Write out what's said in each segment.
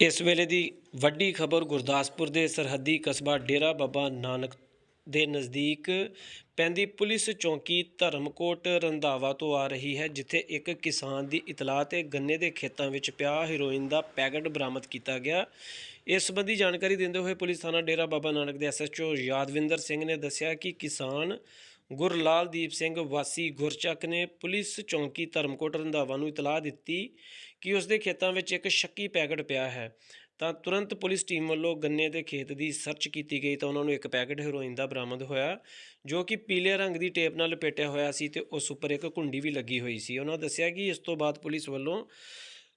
ਇਸ ਵੇਲੇ ਦੀ ਵੱਡੀ ਖਬਰ ਗੁਰਦਾਸਪੁਰ ਦੇ ਸਰਹੱਦੀ ਕਸਬਾ ਡੇਰਾ ਬਾਬਾ ਨਾਨਕ ਦੇ ਨਜ਼ਦੀਕ ਪੈਂਦੀ ਪੁਲਿਸ ਚੌਂਕੀ ਧਰਮਕੋਟ ਰੰਧਾਵਾ ਤੋਂ ਆ ਰਹੀ ਹੈ, ਜਿੱਥੇ ਇੱਕ ਕਿਸਾਨ ਦੀ ਇਤਲਾਹ ਤੇ ਗੰਨੇ ਦੇ ਖੇਤਾਂ ਵਿੱਚ ਪਿਆ ਹੀਰੋਇਨ ਦਾ ਪੈਕੇਟ ਬਰਾਮਦ ਕੀਤਾ ਗਿਆ। ਇਸ ਸੰਬੰਧੀ ਜਾਣਕਾਰੀ ਦਿੰਦੇ ਹੋਏ ਪੁਲਿਸ ਥਾਣਾ ਡੇਰਾ ਬਾਬਾ ਨਾਨਕ ਦੇ ਐਸਐਚਓ ਯਾਦਵਿੰਦਰ ਸਿੰਘ ਨੇ ਦੱਸਿਆ ਕਿ ਕਿਸਾਨ ਗੁਰਲਾਲਦੀਪ ਸਿੰਘ ਵਾਸੀ ਗੁਰਚੱਕ ਨੇ ਪੁਲਿਸ ਚੌਂਕੀ ਧਰਮਕੋਟ ਰੰਧਾਵਾ ਨੂੰ ਇਤਲਾਹ ਦਿੱਤੀ ਕਿ ਉਸ ਦੇ ਖੇਤਾਂ ਵਿੱਚ ਇੱਕ ਸ਼ੱਕੀ ਪੈਕਟ ਪਿਆ ਹੈ। ਤਾਂ ਤੁਰੰਤ ਪੁਲਿਸ ਟੀਮ ਵੱਲੋਂ ਗੰਨੇ ਦੇ ਖੇਤ ਦੀ ਸਰਚ ਕੀਤੀ ਗਈ ਤਾਂ ਉਹਨਾਂ ਨੂੰ ਇੱਕ ਪੈਕੇਟ ਹੈਰੋਇਨ ਦਾ ਬਰਾਮਦ ਹੋਇਆ, ਜੋ ਕਿ ਪੀਲੇ ਰੰਗ ਦੀ ਟੇਪ ਨਾਲ ਲਪੇਟਿਆ ਹੋਇਆ ਸੀ ਤੇ ਉਸ ਉੱਪਰ ਇੱਕ ਕੁੰਡੀ ਵੀ ਲੱਗੀ ਹੋਈ ਸੀ। ਉਹਨਾਂ ਦੱਸਿਆ ਕਿ ਇਸ ਤੋਂ ਬਾਅਦ ਪੁਲਿਸ ਵੱਲੋਂ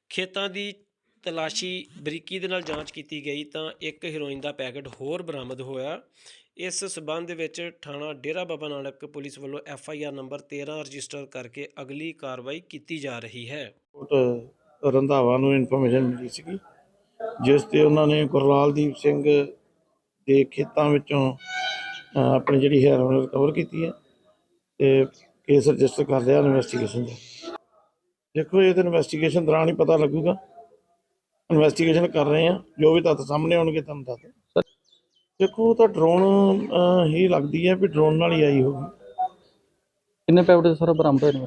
ਖੇਤਾਂ ਦੀ ਤਲਾਸ਼ੀ ਬਰੀਕੀ ਦੇ ਨਾਲ ਜਾਂਚ ਕੀਤੀ ਗਈ ਤਾਂ ਇੱਕ ਹੈਰੋਇਨ ਦਾ ਪੈਕੇਟ ਹੋਰ ਬਰਾਮਦ ਹੋਇਆ। ਇਸ ਸਬੰਧ ਵਿੱਚ ਥਾਣਾ ਡੇਰਾ ਬਾਬਾ ਨਾਨਕ ਪੁਲਿਸ ਵੱਲੋਂ F I R number 13 register ਕਰਕੇ ਅਗਲੀ ਕਾਰਵਾਈ ਕੀਤੀ ਜਾ ਰਹੀ ਹੈ। ਕੋਟ ਰੰਧਾਵਾ ਨੂੰ ਇਨਫੋਰਮੇਸ਼ਨ ਮਿਲੀ ਸੀਗੀ, ਜਿਸ ਤੇ ਉਹਨਾਂ ਨੇ ਗੁਰਲਾਲਦੀਪ ਸਿੰਘ ਦੇ ਖੇਤਾਂ ਵਿੱਚੋਂ ਆਪਣੀ ਜਿਹੜੀ ਹੈਰੋਇਨ ਰਿਕਵਰ ਕੀਤੀ ਹੈ ਤੇ ਕੇਸ ਰਜਿਸਟਰ ਕਰ ਲਿਆ ਇਨਵੈਸਟੀਗੇਸ਼ਨ ਦਾ। ਦੇਖੋ, ਇਹ ਤਾਂ ਇਨਵੈਸਟੀਗੇਸ਼ਨ ਦੌਰਾਨ ਹੀ ਪਤਾ ਲੱਗੂਗਾ। ਇਨਵੈਸਟੀਗੇਸ਼ਨ ਕਰ ਰਹੇ ਆ ਜੋ ਵੀ ਤੱਥ ਸਾਹਮਣੇ ਆਉਣਗੇ ਤੁਹਾਨੂੰ ਦੱਸ ਦਿਓ। ਦੇਖੋ ਉਹ ਤਾਂ ਡਰੋਨ ਹੀ ਲੱਗਦੀ ਹੈ ਵੀ ਡਰੋਨ ਨਾਲ ਹੀ ਆਈ ਹੋਊਗੀ। ਕਿੰਨੇ ਪੈਕਟ ਸਾਰਾ ਬਰਾਮਦ ਹੋਏ ਨੇ?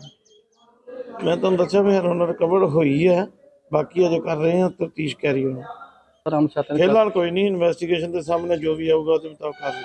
ਮੈਂ ਤੁਹਾਨੂੰ ਦੱਸਿਆ ਵੀ ਹੈਰੋਇਨ ਰਿਕਵਰ ਹੋਈ ਹੈ। ਬਾਕੀ ਅਜੇ ਕਰ ਰਹੇ ਆ ਤਫਤੀਸ਼ ਕਰੀ ਹੋਣੀ। ਆਰਾਮ ਛਾਤੇ ਫਿਲਹਾਲ ਕੋਈ ਨਹੀਂ ਇਨਵੈਸਟੀਗੇਸ਼ਨ ਦੇ ਸਾਹਮਣੇ ਜੋ ਵੀ ਆਊਗਾ ਉਹਦੇ ਮੁਤਾਬਕ ਕਾਰਵਾਈ